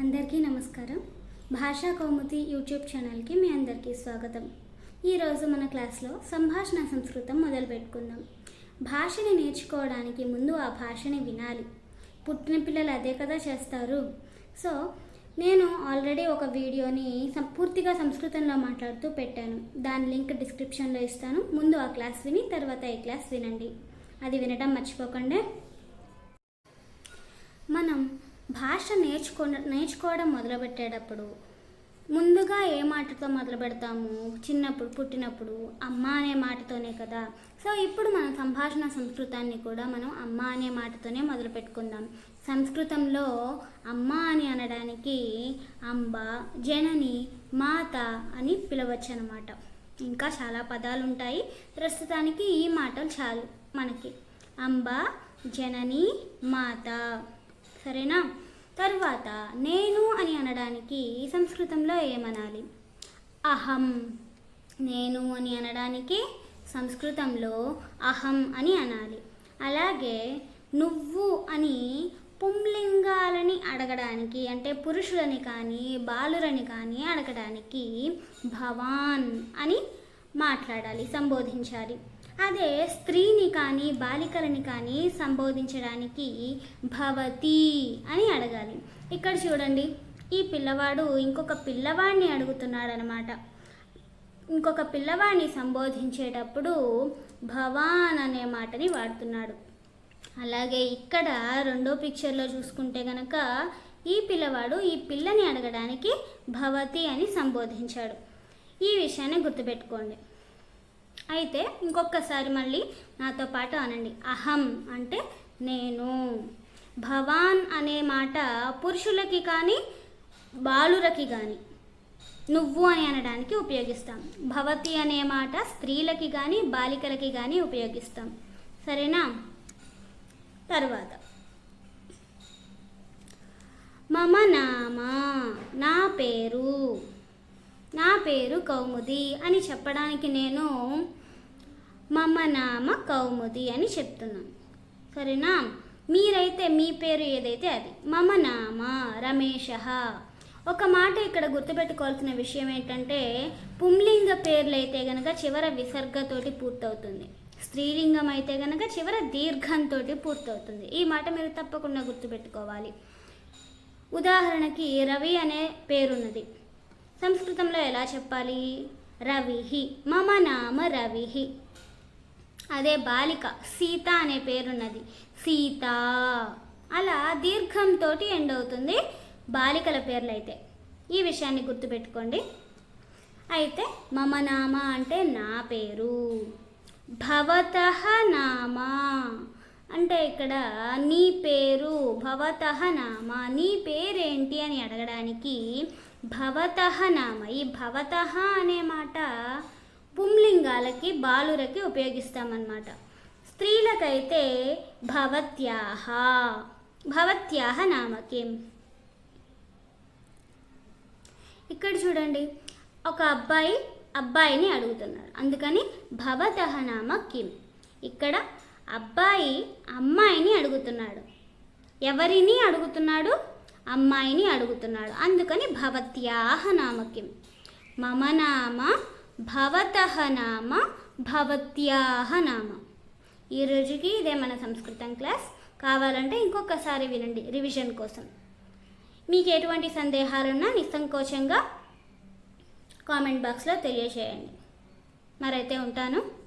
అందరికీ నమస్కారం. భాషా కౌముది యూట్యూబ్ ఛానల్కి మీ అందరికీ స్వాగతం. ఈరోజు మన క్లాస్లో సంభాషణ సంస్కృతం మొదలు పెట్టుకుందాం భాషని నేర్చుకోవడానికి ముందు ఆ భాషని వినాలి. పుట్టిన పిల్లలు అదే కదా చేస్తారు. సో నేను ఆల్రెడీ ఒక వీడియోని పూర్తిగా సంస్కృతంలో మాట్లాడుతూ పెట్టాను. దాని లింక్ డిస్క్రిప్షన్లో ఇస్తాను. ముందు ఆ క్లాస్ విని తర్వాత ఈ క్లాస్ వినండి. అది వినడం మర్చిపోకండి. మనం భాష నేర్చుకో నేర్చుకోవడం మొదలుపెట్టేటప్పుడు ముందుగా ఏ మాటతో మొదలు పెడతాము చిన్నప్పుడు పుట్టినప్పుడు అమ్మ అనే మాటతోనే కదా. సో ఇప్పుడు మన సంభాషణ సంస్కృతాన్ని కూడా మనం అమ్మ అనే మాటతోనే మొదలు పెట్టుకుందాం సంస్కృతంలో అమ్మ అని అనడానికి అంబ జనని మాత అని పిలవచ్చు అనమాట ఇంకా చాలా పదాలు ఉంటాయి ప్రస్తుతానికి ఈ మాటలు చాలు మనకి. అంబ జనని మాత. సరేనా? తర్వాత నేను అని అనడానికి సంస్కృతంలో ఏమనాలి? అహం. నేను అని అనడానికి సంస్కృతంలో అహం అని అనాలి. అలాగే నువ్వు అని పుంలింగాలని అడగడానికి అంటే పురుషులని కానీ బాలురని కానీ అడగడానికి భవాన్ అని మాట్లాడాలి సంబోధించాలి. అదే స్త్రీని కానీ బాలికలని కానీ సంబోధించడానికి భవతి అని అడగాలి. ఇక్కడ చూడండి ఈ పిల్లవాడు ఇంకొక పిల్లవాడిని అడుగుతున్నాడు అనమాట ఇంకొక పిల్లవాడిని సంబోధించేటప్పుడు భవాన్ అనే మాటని వాడుతున్నాడు. అలాగే ఇక్కడ రెండో పిక్చర్లో చూసుకుంటే గనక ఈ పిల్లవాడు ఈ పిల్లని అడగడానికి భవతి అని సంబోధించాడు. ఈ విషయాన్ని గుర్తుపెట్టుకోండి. అయితే ఇంకొకసారి మళ్ళీ నాతో పాటు అనండి. అహం అంటే నేను. భవాన్ అనే మాట పురుషులకి కానీ బాలురకి కానీ నువ్వు అని అనడానికి ఉపయోగిస్తాం. భవతి అనే మాట స్త్రీలకి కానీ బాలికలకి కానీ ఉపయోగిస్తాం. సరేనా? తర్వాత. మమ నామ నా పేరు. నా పేరు కౌముది అని చెప్పడానికి నేను మమ నామ కౌముది అని చెప్తున్నాను. సరేనా? మీరైతే మీ పేరు ఏదైతే అది? మమ నామ రమేష ఒక మాట ఇక్కడ గుర్తుపెట్టుకోవాల్సిన విషయం ఏంటంటే పుంలింగ పేర్లు అయితే గనక చివర విసర్గతోటి పూర్తవుతుంది. స్త్రీలింగం అయితే గనక చివర దీర్ఘంతో పూర్తవుతుంది. ఈ మాట మీరు తప్పకుండా గుర్తుపెట్టుకోవాలి. ఉదాహరణకి రవి అనే పేరున్నది. సంస్కృతంలో ఎలా చెప్పాలి? రవిహి మమ నామ రవిహి. అదే బాలిక సీత అనే పేరున్నది. సీత. అలా దీర్ఘంతో ఎండ్ అవుతుంది బాలికల పేర్లు అయితే ఈ విషయాన్ని గుర్తుపెట్టుకోండి. అయితే మమ నామ అంటే నా పేరు. భవత అంటే ఇక్కడ నీ పేరు భవత నామ నీ పేరేంటి అని అడగడానికి భవత నామ. ఈ భవత అనే మాట పుంలింగాలకి బాలురకి ఉపయోగిస్తామన్నమాట. స్త్రీలకైతే భవత్యాహ భవత్యాహ నామకిం? ఇక్కడ చూడండి ఒక అబ్బాయి అబ్బాయిని అడుగుతున్నాడు అందుకని భవత నామ కిమ్ ఇక్కడ అబ్బాయి అమ్మాయిని అడుగుతున్నాడు. ఎవరిని అడుగుతున్నాడు? అమ్మాయిని అడుగుతున్నాడు. అందుకని భవత్యాహ నామక్యం మమ నామ భవతహ నామ భవత్యాహ నామ. ఈ రోజుకి ఇదే మన సంస్కృతం క్లాస్. కావాలంటే ఇంకొకసారి వినండి రివిజన్ కోసం. మీకు ఎటువంటి సందేహాలున్నా నిస్సంకోచంగా కామెంట్ బాక్స్లో తెలియజేయండి. మరైతే ఉంటాను.